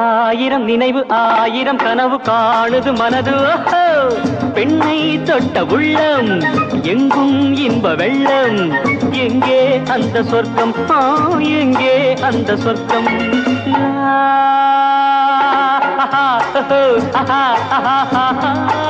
ஆயிரம் நினைவு ஆயிரம் கனவு காணுது மனது ஓஹோ! பெண்ணை தொட்ட உள்ளம் எங்கும் இன்ப வெள்ளம். எங்கே அந்த சொர்க்கம்? ஆ, எங்கே அந்த சொர்க்கம்? ஆஹா, ஆஹா, ஆஹா, ஆஹா.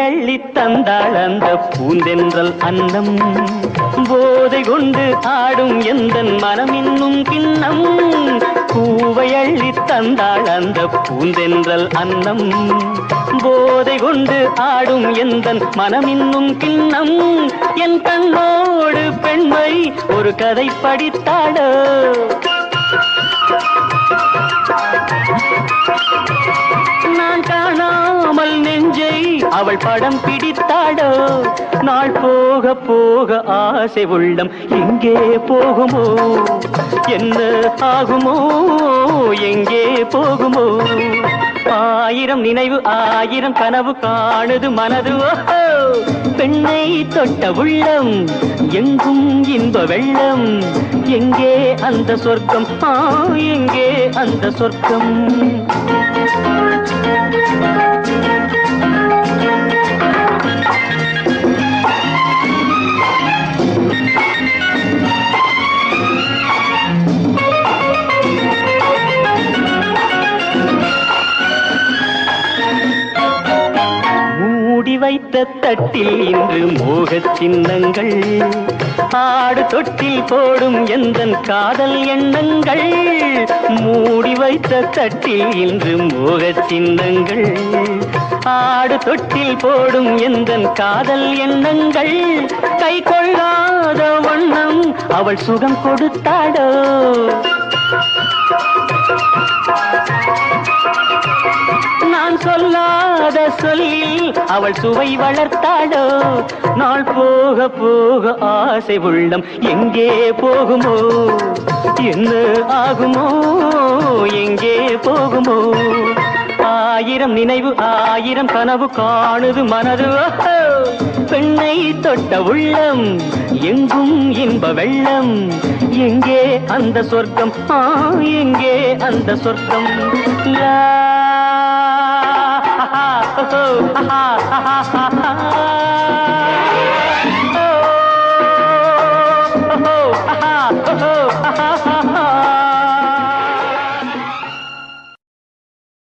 அள்ளி தந்தாள் அந்த பூந்தென்றல் அன்னம். போதை கொண்டு ஆடும் எந்த மனம் இன்னும் கிண்ணம். பூவை அள்ளி தந்தாள் அந்த பூந்தென்றல் அன்னம். போதை கொண்டு ஆடும் எந்த மனம் இன்னும் கிண்ணம். என் கண்ணோடு பெண்மை ஒரு கதை படித்தாடோ படம் பிடித்தாடோ? நாள் போக போக ஆசை உள்ளம் எங்கே போகுமோ? என்ன ஆகுமோ? எங்கே போகுமோ? ஆயிரம் நினைவு ஆயிரம் கனவு காணுது மனது. பெண்ணை தொட்ட உள்ளம் எங்கும் இன்ப வெள்ளம். எங்கே அந்த சொர்க்கம்? எங்கே அந்த சொர்க்கம்? Thank you. மூடி தட்டில் இன்று மோகச் சின்னங்கள். ஆடு தொட்டில் போடும் எந்தன் காதல் எண்ணங்கள். மூடி வைத்த தட்டில் இன்று மோகச் சின்னங்கள். ஆடு தொட்டில் போடும் எந்தன் காதல் எண்ணங்கள். கை கொள்ளாத வண்ணம் அவள் சுகம் கொடுத்தாடோ. நான் சொல்ல சொல்லில் அவள் சுவை வளர்த்தாளோ? நாள் போக போக ஆசை உள்ளம் எங்கே போகுமோ? என்ன ஆகுமோ? எங்கே போகுமோ? ஆயிரம் நினைவு ஆயிரம் கனவு காணுது மனது. பெண்ணை தொட்ட உள்ளம் எங்கும் இன்ப வெள்ளம். எங்கே அந்த சொர்க்கம்? எங்கே அந்த சொர்க்கம்? லா